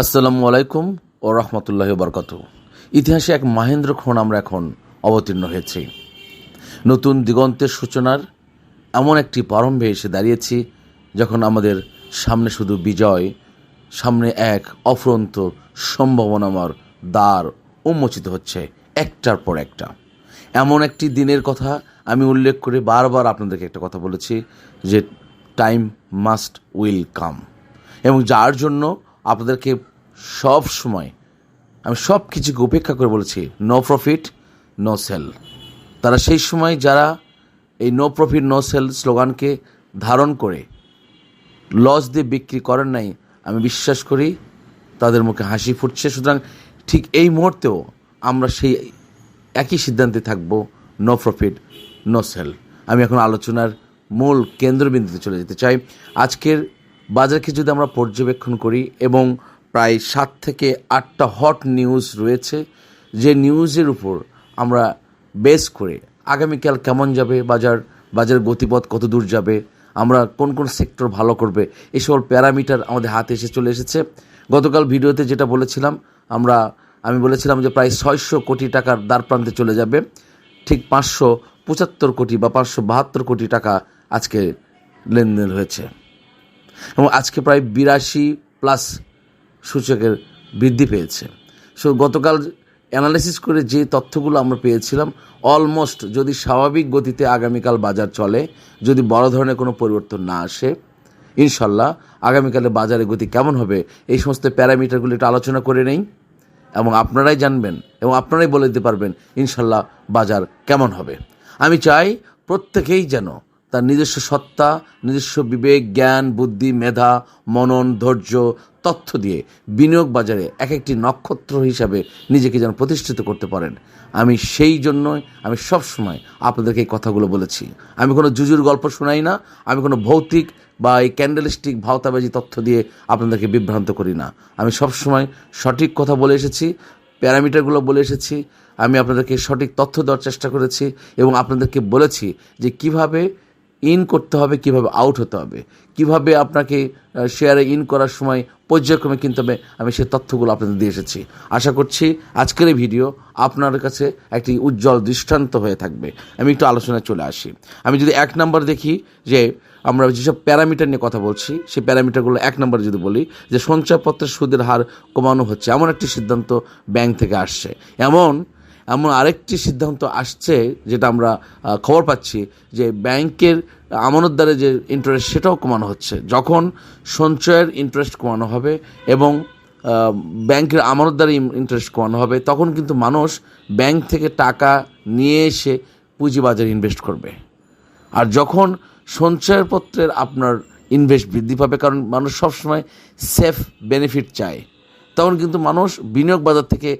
আসসালামু আলাইকুম ও রহমতুল্লাহ বরকত ইতিহাসে এক মাহেন্দ্র ক্ষণ আমরা এখন অবতীর্ণ হয়েছি। নতুন দিগন্তের সূচনার এমন একটি প্রারম্ভে এসে দাঁড়িয়েছি যখন আমাদের সামনে শুধু বিজয়, সামনে এক অফুরন্ত সম্ভাবনাময় দ্বার উন্মোচিত হচ্ছে একটার পর একটা। এমন একটি দিনের কথা আমি উল্লেখ করে বারবার আপনাদেরকে একটা কথা বলেছি যে টাইম মাস্ট উইল কাম এবং যার জন্য আপনাদেরকে সব সময় আমি সব কিছুকে উপেক্ষা করে বলেছি নো প্রফিট নো সেল তারা সেই সময় যারা এই নো প্রফিট নো সেল স্লোগানকে ধারণ করে লস দিয়ে বিক্রি করেন নাই, আমি বিশ্বাস করি তাদের মুখে হাসি ফুটছে। সুতরাং ঠিক এই মুহূর্তেও আমরা সেই একই সিদ্ধান্তে থাকব নো প্রফিট নো সেল আমি এখন আলোচনার মূল কেন্দ্রবিন্দুতে চলে যেতে চাই। আজকের বাজারকে যদি আমরা পর্যবেক্ষণ করি এবং প্রায় সাত থেকে আটটা হট নিউজ রয়েছে, যে নিউজের উপর আমরা বেস করে আগামীকাল কেমন যাবে বাজার বাজার গতিপথ কত দূর যাবে, আমরা কোন কোন সেক্টর ভালো করবে সকল প্যারামিটার আমাদের হাতে এসে চলে এসেছে। গতকাল ভিডিওতে যেটা বলেছিলাম, আমরা, আমি বলেছিলাম যে প্রায় ছয়শো কোটি টাকার দ্বার প্রান্তে চলে যাবে, ঠিক পাঁচশো পঁচাত্তর কোটি বা পাঁচশো বাহাত্তর কোটি টাকা আজকে লেনদেন হয়েছে। এবং আজকে প্রায় বিরাশি প্লাস সূচকের বৃদ্ধি পেয়েছে। সো গতকাল অ্যানালাইসিস করে যে তথ্যগুলো আমরা পেয়েছিলাম অলমোস্ট যদি স্বাভাবিক গতিতে আগামীকাল বাজার চলে, যদি বড় ধরনের কোনো পরিবর্তন না আসে, ইনশাল্লাহ আগামীকালে বাজারের গতি কেমন হবে, এই সমস্ত প্যারামিটারগুলো একটু আলোচনা করে নেই। এবং আপনারাই জানবেন এবং আপনারাই বলে দিতে পারবেন, ইনশাল্লাহ বাজার কেমন হবে। আমি চাই প্রত্যেকেই যেন তার নিজস্ব সত্তা, নিজস্ব বিবেক, জ্ঞান, বুদ্ধি, মেধা, মনন, ধৈর্য, তথ্য দিয়ে বিনিয়োগ বাজারে এক একটি নক্ষত্র হিসাবে নিজেকে যেন প্রতিষ্ঠিত করতে পারেন। আমি সেই জন্যই আমি সব সময় আপনাদেরকে এই কথাগুলো বলেছি। আমি কোনো জুজুর গল্প শোনাই না, আমি কোনো ভৌতিক বা এই ক্যান্ডেলিস্টিক ভাওতাবাজি তথ্য দিয়ে আপনাদেরকে বিভ্রান্ত করি না। আমি সবসময় সঠিক কথা বলে এসেছি, প্যারামিটারগুলো বলে এসেছি, আমি আপনাদেরকে সঠিক তথ্য দেওয়ার চেষ্টা করেছি এবং আপনাদেরকে বলেছি যে কীভাবে ইন করতে হবে, কীভাবে আউট হতে হবে, কীভাবে আপনাকে শেয়ারে ইন করার সময় পর্যায়ক্রমে কিনতে হবে, আমি সেই তথ্যগুলো আপনাদের দিয়ে এসেছি। আশা করছি আজকের এই ভিডিও আপনার কাছে একটি উজ্জ্বল দৃষ্টান্ত হয়ে থাকবে। আমি একটু আলোচনায় চলে আসি। আমি যদি এক নম্বর দেখি যে আমরা যেসব প্যারামিটার নিয়ে কথা বলছি, সেই প্যারামিটারগুলো এক নম্বরে যদি বলি, যে সঞ্চয়পত্রের সুদের হার কমানো হচ্ছে, এমন একটি সিদ্ধান্ত ব্যাংক থেকে আসছে। এমন এমন আরেকটি সিদ্ধান্ত আসছে যেটা আমরা খবর পাচ্ছি যে ব্যাংকের আমানতদারের যে ইন্টারেস্ট সেটাও কমানো হচ্ছে। যখন সঞ্চয়ের ইন্টারেস্ট কমানো হবে এবং ব্যাংকের আমানতদারি ইন্টারেস্ট কমানো হবে, তখন কিন্তু মানুষ ব্যাংক থেকে টাকা নিয়ে এসে পুঁজিবাজারে ইনভেস্ট করবে। আর যখন সঞ্চয়পত্রের আপনার ইনভেস্ট বৃদ্ধি পাবে, কারণ মানুষ সবসময় সেফ বেনিফিট চায়, তখন কিন্তু মানুষ বিনিয়োগ বাজার থেকে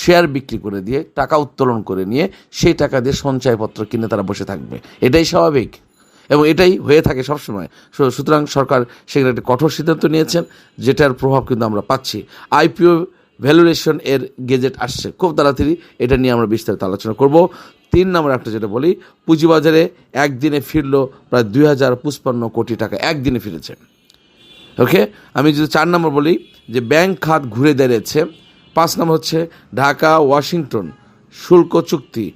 শেয়ার বিক্রি করে দিয়ে, টাকা উত্তোলন করে নিয়ে সেই টাকা দিয়ে সঞ্চয়পত্র কিনে তারা বসে থাকবে। এটাই স্বাভাবিক। এবং এটাই হয়ে থাকে সবসময়। সুতরাং সরকার সেখানে একটি কঠোর সিদ্ধান্ত নিয়েছেন, যেটার প্রভাব কিন্তু আমরা পাচ্ছি। আইপিও ভ্যালুয়েশন এর গেজেট আসছে। খুব তাড়াতাড়ি এটা নিয়ে আমরা বিস্তারিত আলোচনা করব। তিন নম্বর একটা যেটা বলি, পুঁজিবাজারে একদিনে ফিরলো প্রায় দুই হাজার পঁচপান্ন কোটি টাকা। একদিনে ফিরেছে। ওকে? আমি যদি চার নম্বর বলি, যে ব্যাংক খাত ঘুরে দাঁড়িয়েছে পাঁচ নম্বর হচ্ছে ঢাকা, ওয়াশিংটন, শুল্ক চুক্তি,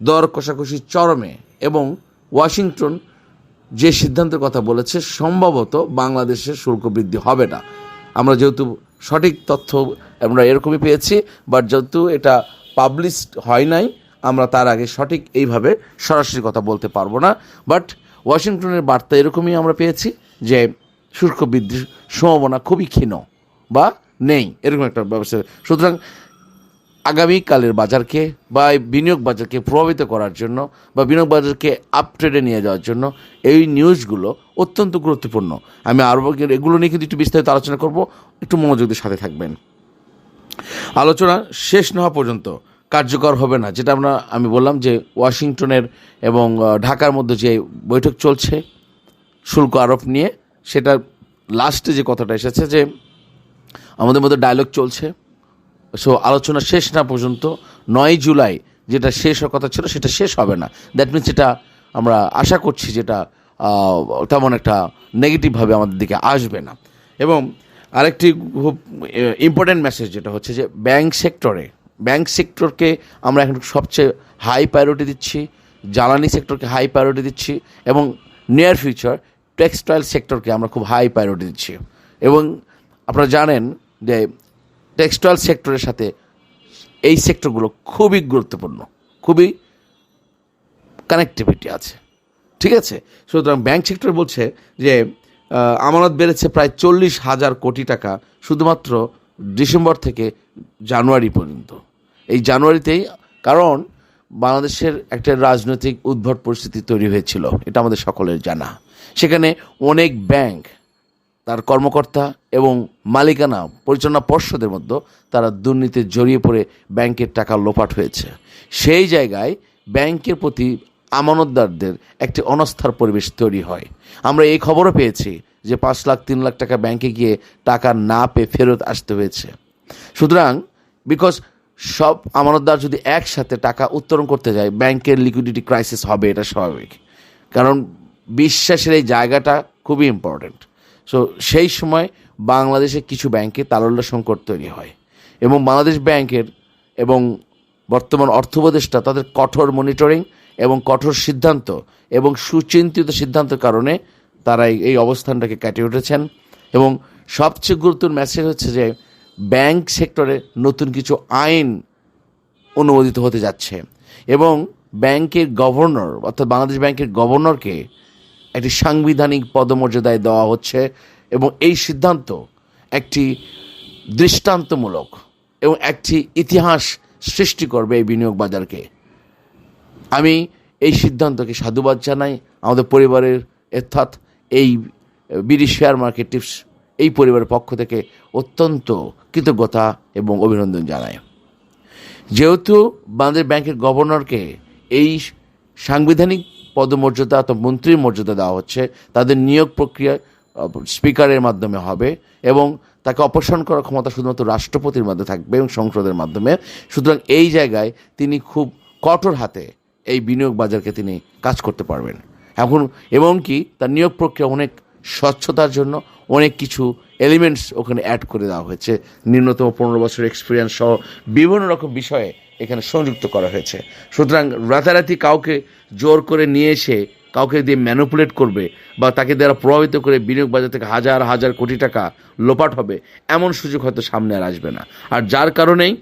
দর কষাকষি চরমে এবং ওয়াশিংটন যে সিদ্ধান্তের কথা বলেছে, সম্ভবত বাংলাদেশে শুল্ক বৃদ্ধি হবে না। আমরা যেহেতু সঠিক তথ্য আমরা এরকমই পেয়েছি বাট যেহেতু এটা পাবলিশড হয় নাই, আমরা তার আগে সঠিক এইভাবে সরাসরি কথা বলতে পারব না। বাট ওয়াশিংটনের বার্তা এরকমই আমরা পেয়েছি যে শুল্ক বৃদ্ধির সম্ভাবনা খুবই ক্ষীণ বা নেই, এরকম একটা ব্যবস্থা। সুতরাং আগামীকালের বাজারকে বা বিনিয়োগ বাজারকে প্রভাবিত করার জন্য বা বিনিয়োগ বাজারকে আপট্রেডে নিয়ে যাওয়ার জন্য এই নিউজগুলো অত্যন্ত গুরুত্বপূর্ণ। আমি আরও এগুলো নিয়ে কিন্তু একটু বিস্তারিত আলোচনা করব, একটু মনোযোগের সাথে থাকবেন। আলোচনা শেষ না হওয়া পর্যন্ত কার্যকর হবে না, যেটা আমরা, আমি বললাম যে ওয়াশিংটনের এবং ঢাকার মধ্যে যে বৈঠক চলছে, শুল্ক আরোপ নিয়ে সেটা লাস্টে যে কথাটা এসেছে যে আমাদের মধ্যে ডায়লগ চলছে। সো আলোচনা শেষ না পর্যন্ত, নয় জুলাই যেটা শেষ হওয়ার কথা ছিল, সেটা শেষ হবে না। দ্যাট মিনস যেটা আমরা আশা করছি যেটা তেমন একটা নেগেটিভভাবে আমাদের দিকে আসবে না। এবং আরেকটি খুব ইম্পর্টেন্ট মেসেজ যেটা হচ্ছে যে ব্যাংক সেক্টরে ব্যাংক সেক্টরকে আমরা এখন সবচেয়ে হাই প্রায়োরিটি দিচ্ছি, জ্বালানি সেক্টরকে হাই প্রায়োরিটি দিচ্ছি, এবং নিয়ার ফিউচার টেক্সটাইল সেক্টরকে আমরা খুব হাই প্রায়োরিটি দিচ্ছি। এবং আপনারা জানেন যে টেক্সটাইল সেক্টরের সাথে এই সেক্টরগুলো খুবই গুরুত্বপূর্ণ, খুবই কানেক্টিভিটি আছে, ঠিক আছে? সুতরাং ব্যাংক সেক্টর বলছে যে আমানত বেড়েছে প্রায় চল্লিশ হাজার কোটি টাকা শুধুমাত্র ডিসেম্বর থেকে জানুয়ারি পর্যন্ত। এই জানুয়ারিতেই, কারণ বাংলাদেশের একটা রাজনৈতিক উদ্ভট পরিস্থিতি তৈরি হয়েছিল, এটা আমাদের সকলের জানা। সেখানে অনেক ব্যাংক তার কর্মকর্তা এবং মালিকানা পরিচালনা পর্ষদের মধ্যে তারা দুর্নীতিতে জড়িয়ে পড়ে ব্যাংকের টাকা লোপাট হয়েছে। সেই জায়গায় ব্যাংকের প্রতি আমানতদারদের একটি অনাস্থার পরিবেশ তৈরি হয়। আমরা এই খবরও পেয়েছি যে পাঁচ লাখ, তিন লাখ টাকা ব্যাংকে গিয়ে টাকা না পেয়ে ফেরত আসতে হয়েছে। সুতরাং বিকজ সব আমানতদার যদি একসাথে টাকা উত্তোলন করতে যায়, ব্যাংকের লিকুইডিটি ক্রাইসিস হবে, এটা স্বাভাবিক। কারণ, বিশ্বাসের এই জায়গাটা খুবই ইম্পর্ট্যান্ট সো সেই সময় বাংলাদেশে কিছু ব্যাংকে তারল্য সংকট তৈরি হয়। এবং বাংলাদেশ ব্যাংকের এবং বর্তমান অর্থ উপদেষ্টা তাদের কঠোর মনিটরিং এবং কঠোর সিদ্ধান্ত এবং সুচিন্তিত সিদ্ধান্তের কারণে তারা এই- এই অবস্থানটাকে কাটিয়ে উঠেছেন। এবং সবচেয়ে গুরুত্বপূর্ণ মেসেজ হচ্ছে যে ব্যাংক সেক্টরে নতুন কিছু আইন অনুমোদিত হতে যাচ্ছে। এবং ব্যাংকের গভর্নর অর্থাৎ বাংলাদেশ ব্যাংকের গভর্নরকে একটি সাংবিধানিক পদমর্যাদায় দেওয়া হচ্ছে এবং এই সিদ্ধান্ত একটি দৃষ্টান্তমূলক এবং একটি ইতিহাস সৃষ্টি করবে এই বিনিয়োগ বাজারকে। আমি এই সিদ্ধান্তকে সাধুবাদ জানাই। আমাদের পরিবারের অর্থাৎ এই বিডি শেয়ার মার্কেট টিপস এই পরিবারের পক্ষ থেকে অত্যন্ত কৃতজ্ঞতা এবং অভিনন্দন জানায় যেহেতু বাংলাদেশ ব্যাংকের গভর্নরকে এই সাংবিধানিক পদমর্যাদা অথবা মন্ত্রীর মর্যাদা দেওয়া হচ্ছে, তাদের নিয়োগ প্রক্রিয়া স্পিকারের মাধ্যমে হবে এবং তাকে অপসারণ করার ক্ষমতা শুধুমাত্র রাষ্ট্রপতির মধ্যে থাকবে এবং সংসদের মাধ্যমে। সুতরাং এই জায়গায় তিনি খুব কঠোর হাতে এই বিনিয়োগ বাজারকে তিনি কাজ করতে পারবেন। এখন, এবং কি, তার নিয়োগ প্রক্রিয়া অনেক স্বচ্ছতার জন্য অনেক কিছু এলিমেন্টস ওখানে অ্যাড করে দেওয়া হয়েছে। ন্যূনতম পনেরো বছর এক্সপিরিয়েন্স সহ বিভিন্ন রকম বিষয়ে এখানে সংযুক্ত করা হয়েছে। সুতরাং রাতারাতি কাউকে জোর করে নিয়ে এসে কাউকে দিয়ে ম্যানুপুলেট করবে বা তাকে দ্বারা প্রভাবিত করে বিনিয়োগ বাজার থেকে হাজার হাজার কোটি টাকা লোপাট হবে, এমন সুযোগ হয়তো সামনে আর আসবে না। আর যার কারণেই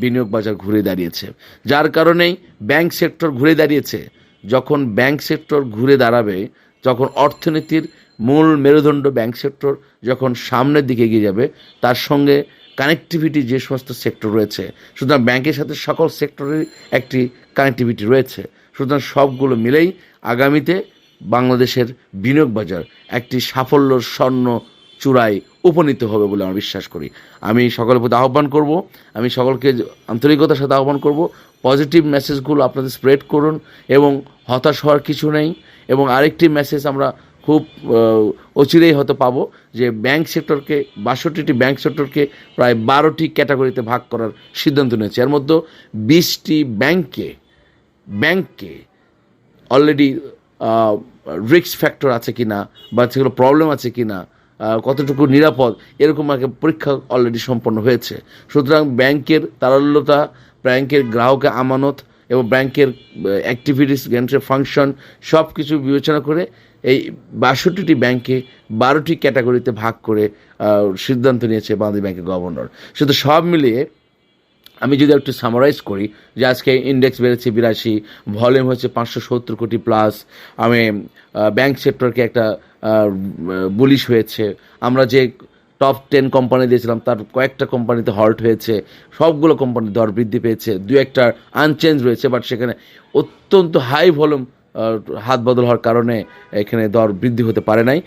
বিনিয়োগ বাজার ঘুরে দাঁড়িয়েছে। যার কারণেই ব্যাংক সেক্টর ঘুরে দাঁড়িয়েছে। যখন ব্যাংক সেক্টর ঘুরে দাঁড়াবে, যখন অর্থনীতির মূল মেরুদণ্ড ব্যাংক সেক্টর যখন সামনের দিকে এগিয়ে যাবে, তার সঙ্গে কানেক্টিভিটি যে সমস্ত সেক্টর রয়েছে, সুতরাং ব্যাংকের সাথে সকল সেক্টরের একটি কানেক্টিভিটি রয়েছে। সুতরাং সবগুলো মিলেই আগামীতে বাংলাদেশের বিনিয়োগ বাজার একটি সাফল্যর স্বর্ণ চূড়ায় উপনীত হবে বলে আমি বিশ্বাস করি। আমি সকলের প্রতি আহ্বান করব, আমি সকলকে আন্তরিকতার সাথে আহ্বান করব পজিটিভ মেসেজগুলো আপনাদের স্প্রেড করুন এবং হতাশ হওয়ার কিছু নেই এবং আরেকটি মেসেজ আমরা খুব অচিরেই হয়তো পাবো যে ব্যাংক সেক্টরকে, বাষট্টিটি ব্যাংক সেক্টরকে প্রায় বারোটি ক্যাটাগরিতে ভাগ করার সিদ্ধান্ত নিয়েছে। এর মধ্যে বিশটি ব্যাংকে ব্যাংককে অলরেডি রিস্ক ফ্যাক্টর আছে কি না বা সেগুলো প্রবলেম আছে কি না কতটুকু নিরাপদ, এরকম একটা পরীক্ষা অলরেডি সম্পন্ন হয়েছে। সুতরাং ব্যাংকের তারল্যতা, ব্যাংকের গ্রাহকের আমানত এবং ব্যাংকের অ্যাক্টিভিটিস ব্যাংকের ফাংশন সব কিছু বিবেচনা করে এই বাষট্টিটি ব্যাংকে বারোটি ক্যাটাগরিতে ভাগ করে সিদ্ধান্ত নিয়েছে বাংলাদেশ ব্যাংকের গভর্নর। শুধু সব মিলিয়ে আমি যদি একটু সামারাইজ করি যে আজকে ইন্ডেক্স বেড়েছে বিরাশি ভলিউম হচ্ছে পাঁচশো সত্তর কোটি প্লাস আমি ব্যাংক সেক্টরকে একটা বুলিশ হয়েছে। আমরা যে টপ টেন কোম্পানি দিয়েছিলাম, তার কয়েকটা কোম্পানিতে হল্ট হয়েছে। সবগুলো কোম্পানির দর বৃদ্ধি পেয়েছে। দু একটা আনচেঞ্জ রয়েছে বাট সেখানে অত্যন্ত হাই ভলিউম হাত বদল হওয়ার কারণে এখানে দর বৃদ্ধি হতে পারে নাই।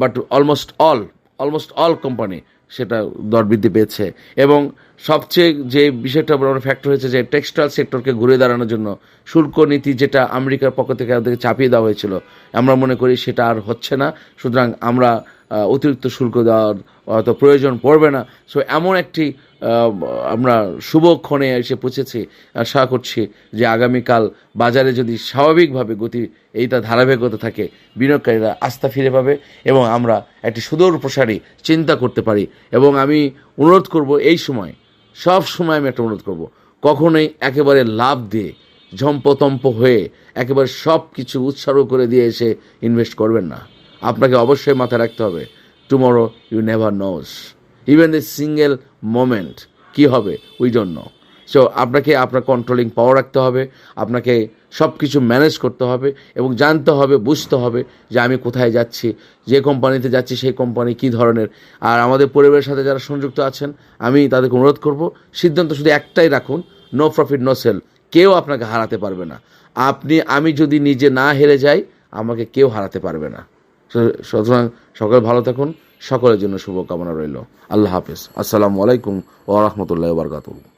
But almost all almost all company সেটা দর বৃদ্ধি পেয়েছে। এবং সবচেয়ে যে বিষয়টা বড় ফ্যাক্টর হয়েছে যে টেক্সটাইল সেক্টরকে ঘুরে দাঁড়ানোর জন্য শুল্ক নীতি যেটা আমেরিকার পক্ষ থেকে আমাদেরকে চাপিয়ে দেওয়া হয়েছিল, আমরা মনে করি সেটা আর হচ্ছে না। সুতরাং আমরা অতিরিক্ত শুল্ক দেওয়ার অত প্রয়োজন পড়বে না। সো এমন একটি আমরা শুভক্ষণে এসে পৌঁছেছি, আশা করছি যে আগামীকাল বাজারে যদি স্বাভাবিকভাবে গতি এইটা ধারাবাহিকতা থাকে, বিনিয়োগকারীরা আস্থা ফিরে পাবে এবং আমরা একটি সুদূর প্রসারী চিন্তা করতে পারি। এবং আমি অনুরোধ করব এই সময়, সব সময় আমি একটা অনুরোধ করব, কখনোই একেবারে লাভ দিয়ে, ঝম্পতম্প হয়ে একেবারে সব কিছু উৎসর্গ করে দিয়ে এসে ইনভেস্ট করবেন না। আপনাকে অবশ্যই মাথায় রাখতে হবে। Tomorrow you never knows even the single moment কি হবে? উই ডোন্ট নো সো আপনাকে আপনার কন্ট্রোলিং পাওয়ার রাখতে হবে, আপনাকে সব কিছু ম্যানেজ করতে হবে এবং জানতে হবে, বুঝতে হবে যে আমি কোথায় যাচ্ছি, যে কোম্পানিতে যাচ্ছি, সেই কোম্পানি কী ধরনের। আর আমাদের পরিবারের সাথে যারা সংযুক্ত আছেন, আমি তাদেরকে অনুরোধ করব, সিদ্ধান্ত শুধু একটাই রাখুন নো প্রফিট নো সেল কেউ আপনাকে হারাতে পারবে না। আপনি, আমি যদি নিজে না হেরে যাই, আমাকে কেউ হারাতে পারবে না। সুতরাং সকলে ভালো থাকুন সকলের জন্য শুভকামনা রইল। আল্লাহ হাফিজ। আসসালামু আলাইকুম ওয়া বারকাতুল্লাহ